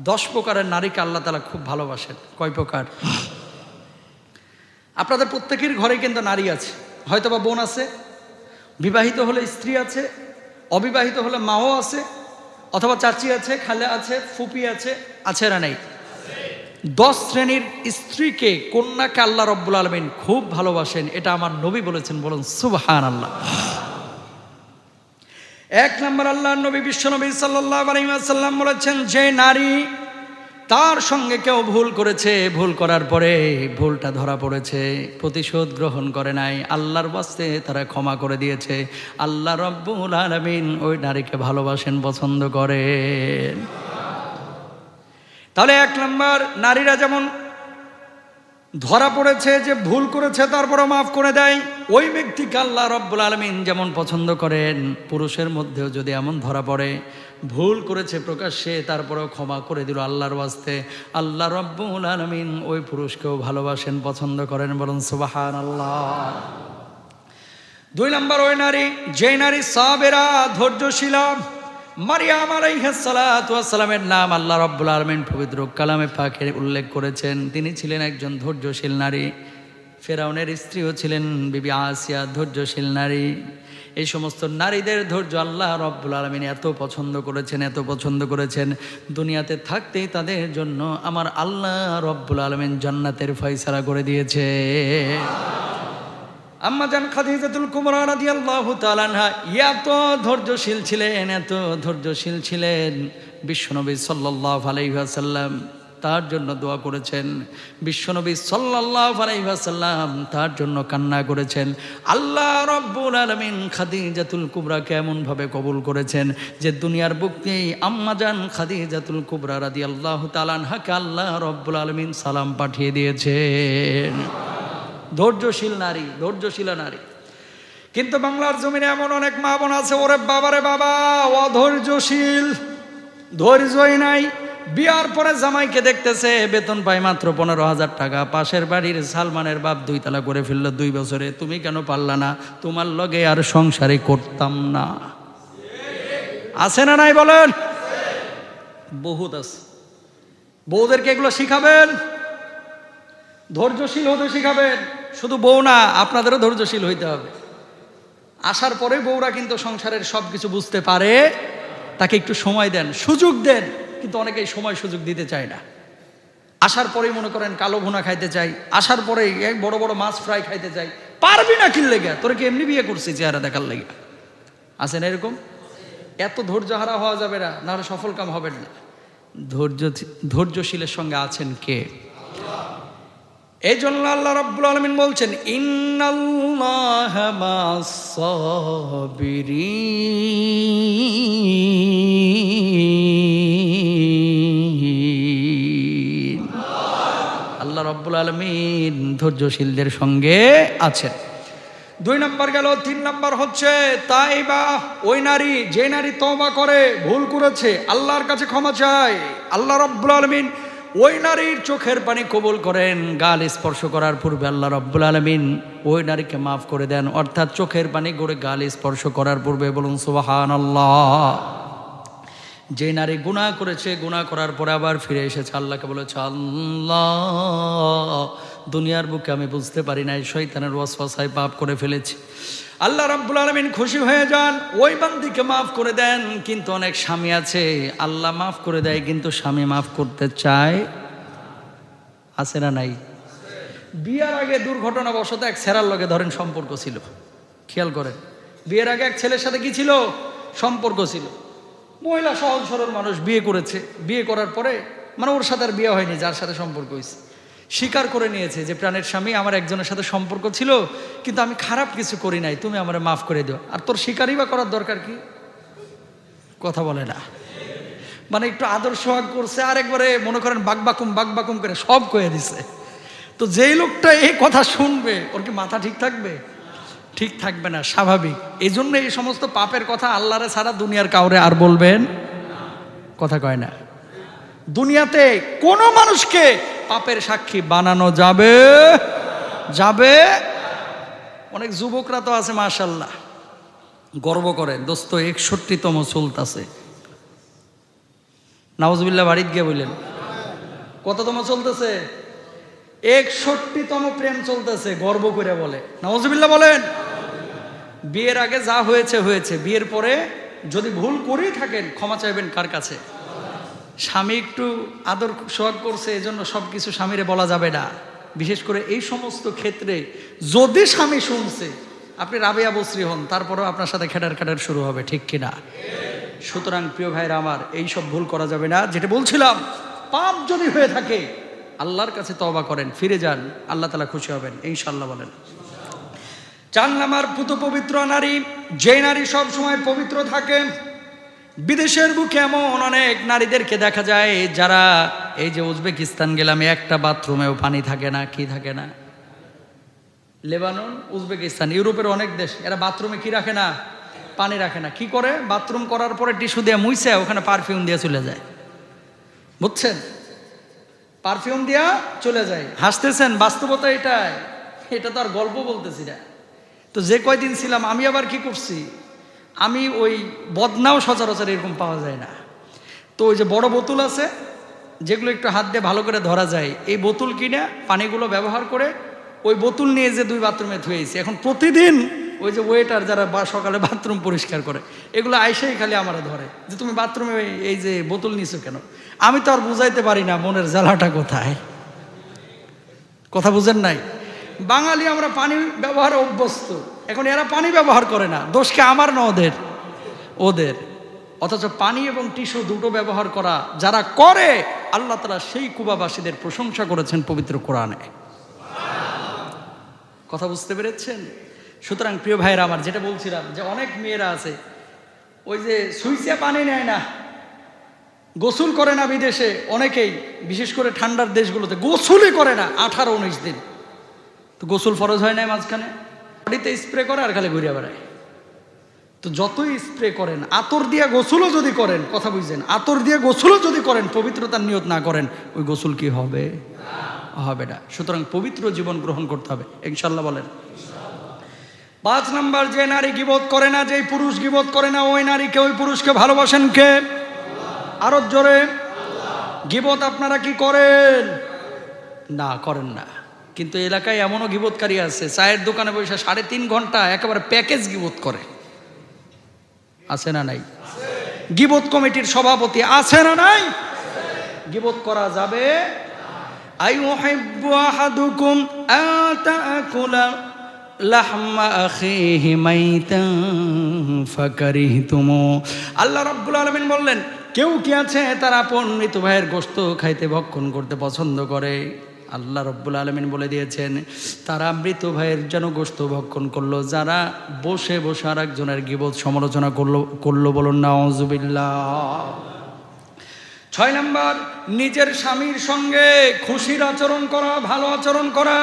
দশ প্রকারের নারীকে আল্লাহ তালা খুব ভালোবাসেন। কয় প্রকার? আপনাদের প্রত্যেকের ঘরে কিন্তু নারী আছে। হয়তো বা বোন আছে, বিবাহিত হলে স্ত্রী আছে, অবিবাহিত হলে মাও আছে, অথবা চাচি আছে, খালে আছে, ফুপি আছে আছে না নেই? দশ শ্রেণির স্ত্রীকে কন্যাকে আল্লাহ রব্বুল আলমিন খুব ভালোবাসেন, এটা আমার নবী বলেছেন, বলুন সুবহান আল্লাহ এক নম্বর আল্লাহ নবী বিশ্বনবী সাল্লাহ আলাইসাল্লাম বলেছেন, যে নারী তার সঙ্গে কেউ ভুল করেছে, ভুল করার পরে ভুলটা ধরা পড়েছে, প্রতিশোধ গ্রহণ করে নাই, আল্লাহর বাস্তে তারা ক্ষমা করে দিয়েছে, আল্লাহ রব্বুল আলমিন ওই নারীকে ভালোবাসেন, পছন্দ করেন। তাহলে এক নম্বর, নারীরা যেমন ধরা পড়েছে যে ভুল করেছে তারপরে মাফ করে দেয়। ওই ব্যক্তিকে আল্লাহ রব্বুল আলমিন যেমন পছন্দ করেন, পুরুষের মধ্যেও যদি এমন ধরা পড়ে, ভুল করেছে প্রকাশ্যে, তারপরেও ক্ষমা করে দিল আল্লাহর বাস্তে আল্লাহ রব্বুল আলমিন ওই পুরুষকেও ভালোবাসেন, পছন্দ করেন বলুন সুবাহান আল্লাহ দুই নম্বর ওই নারী যে নারী সাবেরা ধৈর্যশীলা মারিয়াম আলাইহাসালামের নাম আল্লাহ রব্বুল আলমিন পবিত্র কালামে পাখের উল্লেখ করেছেন। তিনি ছিলেন একজন ধৈর্যশীল নারী। ফেরাউনের স্ত্রীও ছিলেন বিবি আসিয়া ধৈর্যশীল নারী। এই সমস্ত নারীদের ধৈর্য আল্লাহ রব্বুল আলমিন এত পছন্দ করেছেন, এত পছন্দ করেছেন। দুনিয়াতে থাকতেই তাদের জন্য আমার আল্লাহ রব্বুল আলমিন জান্নাতের ফয়সালা করে দিয়েছে। আম্মাজান খাদিজাতুল কুমরা রাদিয়াল্লাহু তাআলা আনহা, এত ধৈর্যশীল ছিলেন, এত ধৈর্যশীল ছিলেন। বিশ্বনবী সাল্লাল্লাহু আলাইহি ওয়াসাল্লাম তার জন্য দোয়া করেছেন। বিশ্বনবী সাল্লাল্লাহু আলাইহি ওয়াসাল্লাম তার জন্য কান্না করেছেন। আল্লাহ রব্বুল আলামিন খাদিজাতুল কুবরা কেমন ভাবে কবুল করেছেন? যে দুনিয়ার বুকেই আম্মাজান খাদিজাতুল কুবরা রাদিয়াল্লাহু তাআলা আনহাকে আল্লাহ রব্বুল আলামিন সালাম পাঠিয়ে দিয়েছেন। ধৈর্যশীল নারী, ধৈর্যশীলা নারী। কিন্তু বাংলার জমিনে এমন অনেক মা বোন আছে, ওরে বাবারে বাবা, অধৈর্যশীল, ধৈর্যই নাই। বিয়ার পরে জামাইকে দেখতেছে, বেতন পাই মাত্র পনেরো হাজার টাকা। পাশের বাড়ির সালমানের বাপ দুই তালা করে ফেলল দুই বছরে। তুমি কেন পারলা না? তোমার লগে আর সংসারে করতাম না। আছে না নাই বলেন? বহুত আছে। বউদেরকে এগুলো শিখাবেন? ধৈর্যশীল হতে শিখাবেন। শুধু বউ না, আপনাদেরও ধৈর্যশীল হইতে হবে। আসার পরে বউরা কিন্তু সংসারের সব কিছু বুঝতে পারে, তাকে একটু সময় দেন, সুযোগ দেন, কিন্তু অনেকেই সময় সুযোগ দিতে চায় না। আসার পরেই মনে করেন কালো ভুনা খাইতে চাই, আসার পরেই বড় বড় মাছ ফ্রাই খাইতে চাই। পারবি না কিনলে গে তোর কি এমনি বিয়ে করছিস চেহারা দেখার লেগে? আছেন এরকম? এত ধৈর্য হারা হওয়া যাবে না, নাহলে সফল কাম হবেন না। ধৈর্য ধৈর্যশীলের সঙ্গে আছেন কে? এই জন্য আল্লাহ রাব্বুল আলমিন বলছেন আল্লাহ রব্বুল আলমিন ধৈর্যশীলদের সঙ্গে আছেন। দুই নম্বর গেল, তিন নম্বর হচ্ছে তাই বা ওই নারী, যে নারী তওবা করে, ভুল করেছে, আল্লাহর কাছে ক্ষমা চায়। আল্লাহ রব্বুল আলমিন ওই নারীর চোখের পানি কবুল করেন, গাল স্পর্শ করার পূর্বে আল্লাহ রব্বুল আলমিন ওই নারীকে মাফ করে দেন। অর্থাৎ চোখের পানি গড়ে গাল স্পর্শ করার পূর্বে বলুন সুবাহান আল্লাহ যে নারী গুণা করেছে গুণা করার পরে আবার ফিরে এসেছে, আল্লাহকে বলেছে, আল্লাহ। দুনিয়ার বুকে আমি বুঝতে পারি নাই শৈতানের ওয়াসওয়াসায় পাপ করে ফেলেছি। আল্লাহ রাব্বুল আলমিন খুশি হয়ে যান, ওই বান্দিকে মাফ করে দেন, কিন্তু অনেক স্বামী আছে, আল্লাহ মাফ করে দেয়, কিন্তু স্বামী মাফ করতে চায়। আছে না নাই? বিয়ার আগে দুর্ঘটনাবশত এক সেরার লগে ধরেন সম্পর্ক ছিল। খেয়াল করেন, বিয়ের আগে এক ছেলের সাথে কি ছিল? সম্পর্ক ছিল। মহিলা সহজ সরল মানুষ বিয়ে করেছে, বিয়ে করার পরে মানে ওর সাথে আর বিয়ে হয়নি, যার সাথে সম্পর্ক হয়েছে। স্বীকার করে নিয়েছে যে প্রাণের স্বামী আমার একজনের সাথে সম্পর্ক ছিল, কিন্তু আমি খারাপ কিছু করি নাই, তুমি আমার মাফ করে দিও। আর তোর স্বীকারই বা করার দরকার কি? কথা বলে না। মানে একটু আদর্শ করছে, আর একবারে মনে করেন বাকবাকুম বাকবাকুম করে সব কয়ে দিছে। তো যেই লোকটা এই কথা শুনবে, ওর কি মাথা ঠিক থাকবে? ঠিক থাকবে না, স্বাভাবিক। এই জন্য এই সমস্ত পাপের কথা আল্লাহরে ছাড়া দুনিয়ার কাউরে আর বলবেন? কথা কয় না। দুনিয়াতে কোনো মানুষকে পাপের সাক্ষী বানানো যাবে? যাবে? অনেক যুবকরা তো আছে মাশাল্লাহ গর্ব করে দোস্ত, একষট্টিতম চলতাছে নাওজবিল্লা বাড়িতে গিয়ে বললেন, কততম চলতেছে? একষট্টিতম প্রেম চলতেছে, গর্ব করে বলে। নওয়াজবিল্লা বলেন, বিয়ের আগে যা হয়েছে হয়েছে। বিয়ের পরে যদি ভুল করেই থাকেন, ক্ষমা চাইবেন কার কাছে? স্বামী একটু আদর সোহাগ করছে, এজন্য সব কিছু স্বামীরে বলা যাবে না। বিশেষ করে এই সমস্ত ক্ষেত্রে যদি স্বামী শুনছে, আপনি রাবেয়া বশ্রী হন, তারপরেও আপনার সাথে খেটার খেটার শুরু হবে, ঠিক কিনা? সুতরাং প্রিয় ভাইরা আমার, এই সব ভুল করা যাবে না। যেটা বলছিলাম, পাপ যদি হয়ে থাকে, আল্লাহর কাছে তবা করেন, ফিরে যান, আল্লাহ তালা খুশি হবেন ইনশাল্লাহ বলেন। চার নাম্বার পুত পবিত্র নারী, যে নারী সবসময় পবিত্র থাকে বিদেশের বুকে এমন অনেক নারীদেরকে দেখা যায় যারা, এই যে উজবেকিস্তান গেলাম, একটা বাথরুমেও পানি থাকে না, কি থাকে না? লেবানন, উজবেকিস্তান, ইউরোপের অনেক দেশ, এরা বাথরুমে কি রাখে না? পানি রাখে না। কি করে? বাথরুম করার পরে টিস্যু দিয়ে মুইছে, ওখানে পারফিউম দিয়ে চলে যায়। বুঝছেন? পারফিউম দিয়া চলে যায়। হাসতেছেন, বাস্তবতা এটাই। এটা তো আর গল্প বলতেছি না। তো যে কয়দিন ছিলাম, আমি আবার কি করছি? আমি ওই বদনাও সচরাচর এরকম পাওয়া যায় না। তো ওই যে বড় বোতল আছে, যেগুলো একটু হাত দিয়ে ভালো করে ধরা যায়, এই বোতল কিনে পানিগুলো ব্যবহার করে ওই বোতল নিয়ে যে দুই বাথরুমে ধুয়েছি। এখন প্রতিদিন ওই যে ওয়েটার যারা বা সকালে বাথরুম পরিষ্কার করে, এগুলো আইসেই খালি আমার ধরে যে, তুমি বাথরুমে এই যে বোতল নিছো কেন? আমি তো আর বুঝাইতে পারি না মনের জ্বালাটা কোথায়। কথা বুঝেন নাই? বাঙালি আমরা পানি ব্যবহারে অভ্যস্ত। এখন এরা পানি ব্যবহার করে না। দোষকে আমার না ওদের? ওদের। অথচ পানি এবং টিস্যু দুটো ব্যবহার করা যারা করে, আল্লাহ তালা সেই কুবাবাসীদের প্রশংসা করেছেন পবিত্র কোরআনে। কথা বুঝতে পেরেছেন? সুতরাং প্রিয় ভাইয়েরা, আমার যেটা বলছিলাম যে অনেক মেয়েরা আছে, ওই যে সুইচে পানি নেয় না, গোসল করে না বিদেশে, অনেকেই, বিশেষ করে ঠান্ডার দেশগুলোতে, গোসলই করে না, আঠারো উনিশ দিন। তো গোসল ফরজ হয় না মাঝখানে? বডিতে স্প্রে করে আর খালি ঘুরিয়ে বেড়ায়। তো যতই স্প্রে করেন, আতর দিয়ে গোসলও যদি করেন, কথা বুঝছেন, আতর দিয়ে গোসলও যদি করেন, পবিত্রতার নিয়ত না করেন, ওই গোসল কি হবে? হবে না। সুতরাং পবিত্র জীবন গ্রহণ করতে হবে, ইনশাল্লাহ বলেন। পাঁচ নাম্বার, যে নারী গিবোধ করে না, যেই পুরুষ গিবোধ করে না, ওই নারীকে ওই পুরুষকে ভালোবাসেন কে? আরও জোরে। গিবত আপনারা কি করেন? না করেন না। কিন্তু এলাকায় এমনও গিবোধকারী আছে, চায়ের দোকানে বসে সাড়ে তিন ঘণ্টা একেবারে প্যাকেজ গিবোধ করে। আছে না নাই? গিবোধ কমিটির সভাপতি আছে না নাই? গিবোধ করা যাবে? আল্লাহ রাব্বুল আলামিন বললেন, কেউ কি আছে তার আপন মৃত ভাইয়ের গোশত খাইতে ভক্ষণ করতে পছন্দ করে? আল্লাহ রব্বুল আলমিন বলে দিয়েছেন, তারা মৃত ভাইয়ের যেন গোস্ত ভক্ষণ করল, যারা বসে বসে আর একজনের গিবোধ সমালোচনা করল করল বলুন না ছয় নম্বর, নিজের স্বামীর সঙ্গে খুশির আচরণ করা, ভালো আচরণ করা।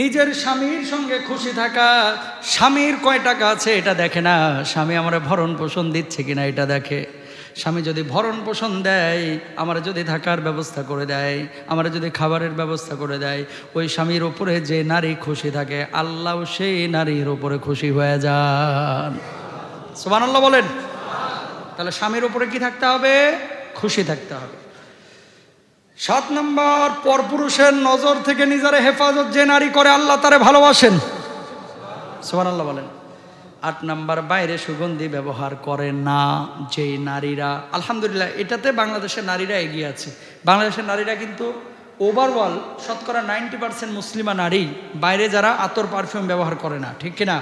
নিজের স্বামীর সঙ্গে খুশি থাকা, স্বামীর কয় টাকা আছে এটা দেখে না, স্বামী আমার ভরণ পোষণ দিচ্ছে কিনা এটা দেখে। স্বামী যদি ভরণ পোষণ দেয়, আমার যদি থাকার ব্যবস্থা করে দেয়, আমার যদি খাবারের ব্যবস্থা করে দেয়, ওই স্বামীর ওপরে যে নারী খুশি থাকে, আল্লাহ সেই নারীর ওপরে খুশি হয়ে যান। সোমান আল্লাহ বলেন। তাহলে স্বামীর ওপরে কি থাকতে হবে? খুশি থাকতে হবে। সাত নম্বর, পরপুরুষের নজর থেকে নিজের হেফাজত যে নারী করে, আল্লাহ তারে ভালোবাসেন। সোমান আল্লাহ বলেন। আট নাম্বার, বাইরে সুগন্ধি ব্যবহার করে না যেই নারীরা। আলহামদুলিল্লাহ, এটাতে বাংলাদেশের নারীরা এগিয়ে আছে। বাংলাদেশের নারীরা কিন্তু ওভারঅল শতকরা নাইনটি পার্সেন্ট মুসলিমা নারী বাইরে যারা আতর পারফিউম ব্যবহার করে না, ঠিক কিনা?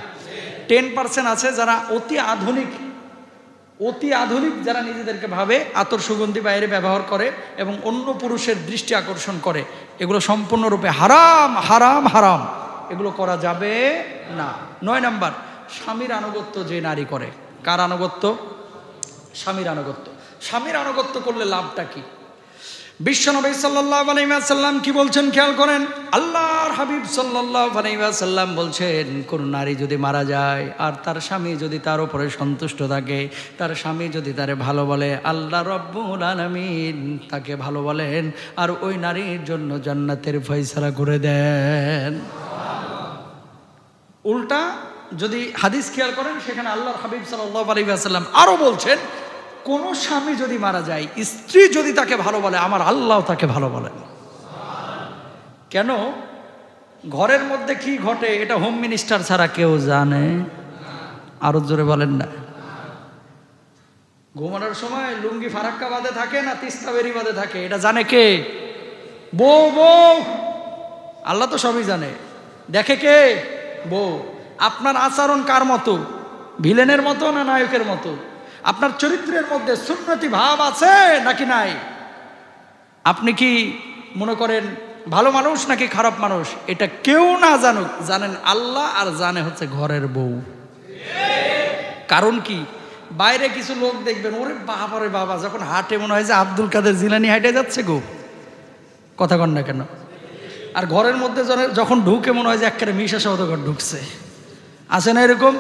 টেন পার্সেন্ট আছে যারা অতি আধুনিক অতি আধুনিক যারা নিজেদেরকে ভাবে আতর সুগন্ধি বাইরে ব্যবহার করে এবং অন্য পুরুষের দৃষ্টি আকর্ষণ করে। এগুলো সম্পূর্ণরূপে হারাম হারাম হারাম। এগুলো করা যাবে না। নয় নাম্বার স্বামীর আনুগত্য যে নারী করে। কার আনুগত্য? স্বামীর আনুগত্য। স্বামীর আনুগত্য করলে লাভটা কি? বিশ্বনবী সাল্লাহ আলাইসাল্লাম কি বলছেন খেয়াল করেন? আল্লাহর হাবিব সাল্লাহ আলাইসাল্লাম বলছেন, কোন নারী যদি মারা যায় আর তার স্বামী যদি তার উপরে সন্তুষ্ট থাকে, তার স্বামী যদি তারে ভালো বলে, আল্লাহ রব্বুল আলমিন তাকে ভালো বলেন আর ওই নারীর জন্য জান্নাতের ফয়সালা করে দেন। উল্টা যদি হাদিস খেয়াল করেন, সেখানে আল্লাহর হাবিব সাল্লাহ আলী আসাল্লাম আরও বলছেন, কোনো স্বামী যদি মারা যায়, স্ত্রী যদি তাকে ভালো বলে, আমার আল্লাহ তাকে ভালো বলেন। কেন? ঘরের মধ্যে কি ঘটে, এটা হোম মিনিস্টার ছাড়া কেউ জানে। আরও জোরে বলেন না। ঘুমানোর সময় লুঙ্গি ফারাক্কা বাদে থাকে না, তিস্তা বেরি বাদে থাকে, এটা জানে কে? বউ বউ। আল্লাহ তো সবই জানে। দেখে কে? বউ। আপনার আচরণ কার মতো? ভিলেনের মতো না নায়কের মতো? আপনার চরিত্রের মধ্যে সুন্নতি ভাব আছে নাকি নাই? আপনি কি মনে করেন ভালো মানুষ নাকি খারাপ মানুষ? এটা কেউ না জানুক। জানেন আল্লাহ আর জানে হচ্ছে ঘরের বউ। কারণ কি? বাইরে কিছু লোক দেখবেন, ওরে বাবারে বাবা, যখন হাটে মনে হয় যে আব্দুল কাদের জিলানি হাইটে যাচ্ছে গো। কথা কন না কেন? আর ঘরের মধ্যে যখন- ঢুকে মনে হয় যে একেবারে মিশা সহদগর ঢুকছে। আছে না এরকম?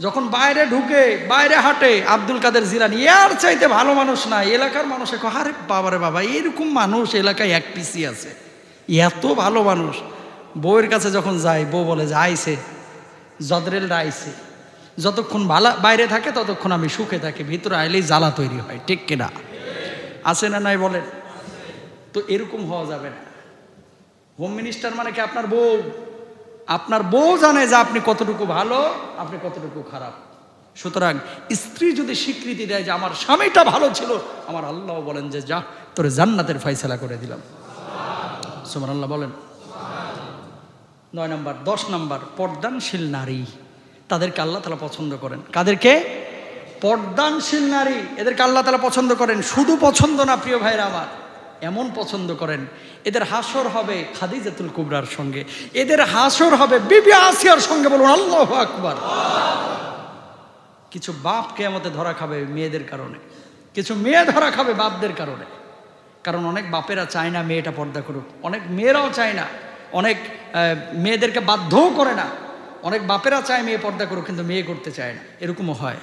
যখন বাইরে ঢুকে বাইরে হাঁটে আব্দুল কাদের জিলানি আর চাইতে ভালো মানুষ না। এলাকার মানুষে কয়, আরে বাবারে বাবা এরকম মানুষ এলাকায় এক পিসি আছে। এত ভালো মানুষ। বউয়ের কাছে যখন যায় বউ বলে যে আইছে। জদরেলরা আইছে। যতক্ষণ ভালা বাইরে থাকে ততক্ষণ আমি সুখে থাকি ভিতরে আইলেই জ্বালা তৈরি হয় ঠিক কিনা? আছে না নাই বলেন? তো এরকম হওয়া যাবে না। হোম মিনিস্টার মানে কি আপনার বউ? আপনার বউ জানে যে আপনি কতটুকু ভালো, আপনি কতটুকু খারাপ। সুতরাং স্ত্রী যদি স্বীকৃতি দেয় যে আমার স্বামীটা ভালো ছিল, আমার আল্লাহ বলেন যে, যা, তোরে জান্নাতের ফয়সালা করে দিলাম। সুমান আল্লাহ বলেন। নয় নম্বর, দশ নম্বর, পর্দানশীল নারী, তাদেরকে আল্লাহ তালা পছন্দ করেন। কাদেরকে? পর্দানশীল নারী, এদেরকে আল্লাহ তালা পছন্দ করেন। শুধু পছন্দ না, প্রিয় ভাইরা আমার। এমন পছন্দ করেন। এদের হাসর হবে খাদিজাতুল কুবরার সঙ্গে। এদের হাসর হবে বিবি আসিয়ার সঙ্গে বলুন, আল্লাহ আকবার। কিছু বাপ কেয়ামতে ধরা খাবে মেয়েদের কারণে। কিছু মেয়ে ধরা খাবে বাপদের কারণে। কারণ অনেক বাপেরা চায় না মেয়েটা পর্দা করুক। অনেক মেয়েরাও চায় না। অনেক মেয়েদেরকে বাধ্যও করে না। অনেক বাপেরা চায় মেয়ে পর্দা করুক, কিন্তু মেয়ে করতে চায় না। এরকমও হয়।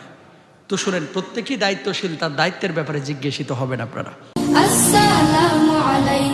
তো শুনেন, প্রত্যেকেই দায়িত্বশীল, তার দায়িত্বের ব্যাপারে জিজ্ঞাসিত হবেন আপনারা। السلام عليكم